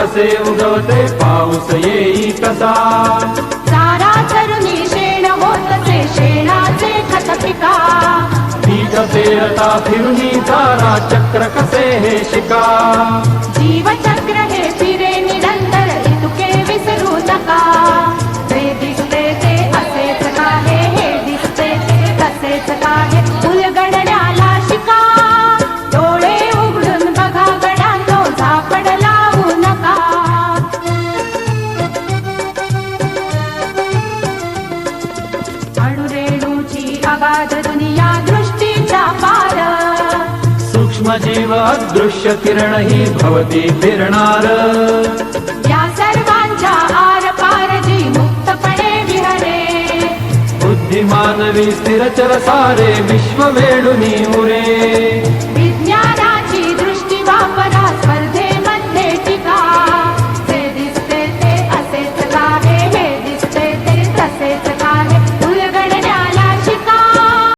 कसे उगवते पाऊस येई कसा चारा चरुणी शेण होतसे शेणाचे खत पिका बीज पेरता फिरुनी तारा चक्र कसे हे शिका। जीवचक्र अगाध दुनिया दृष्टीच्या पार. सूक्ष्म जीव दृश्य किरण ही भवती फिरणार. या सर्वांच्या आर पार जी मुक्तपणे विहरे. बुद्धिमानवी स्थिरचर सारे विश्व वेडुनी उरे.